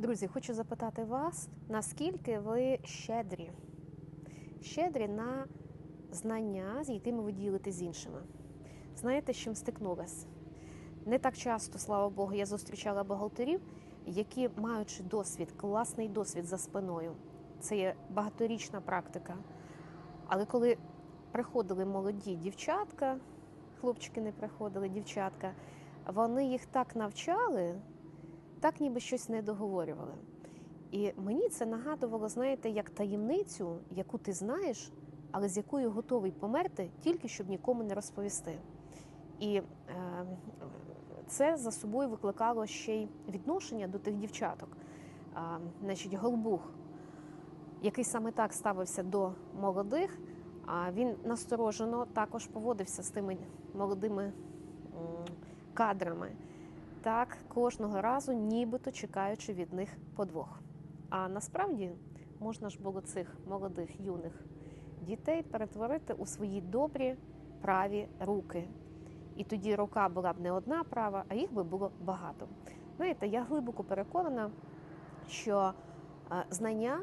Друзі, хочу запитати вас, наскільки ви щедрі? Щедрі на знання, з якими ви ділитесь з іншими. Знаєте, з чим стикнулась? Не так часто, слава Богу, я зустрічала бухгалтерів, які, маючи досвід, класний досвід за спиною, це є багаторічна практика. Але коли приходили молоді дівчатка, хлопчики не приходили, дівчатка, вони їх так навчали, так ніби щось не договорювали. І мені це нагадувало, знаєте, як таємницю, яку ти знаєш, але з якою готовий померти, тільки щоб нікому не розповісти. І е, це за собою викликало ще й відношення до тих дівчаток. А, значить, Голбух, який саме так ставився до молодих, а він насторожено також поводився з тими молодими кадрами, так кожного разу, нібито чекаючи від них подвох. А насправді можна ж було цих молодих юних дітей перетворити у свої добрі праві руки. І тоді рука була б не одна права, а їх би було багато. Знаєте, я глибоко переконана, що е, знання,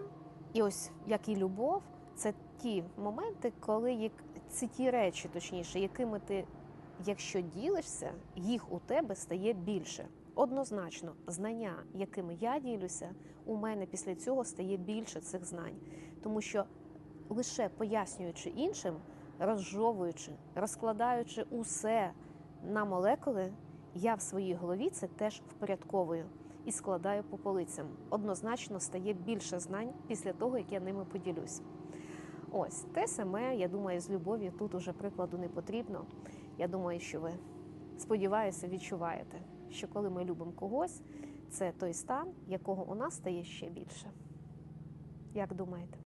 і ось як і любов, це ті моменти, коли це ті речі, точніше, якими ти, якщо ділишся, їх у тебе стає більше. Однозначно, знання, якими я ділюся, у мене після цього стає більше цих знань, тому що лише пояснюючи іншим, розжовуючи, розкладаючи усе на молекули, я в своїй голові це теж впорядковую і складаю по полицям. Однозначно стає більше знань після того, як я ними поділюсь. Ось те саме, я думаю, з любов'ю тут уже прикладу не потрібно. Я думаю, що ви сподіваюся, відчуваєте, що коли ми любимо когось, це той стан, якого у нас стає ще більше. Як думаєте?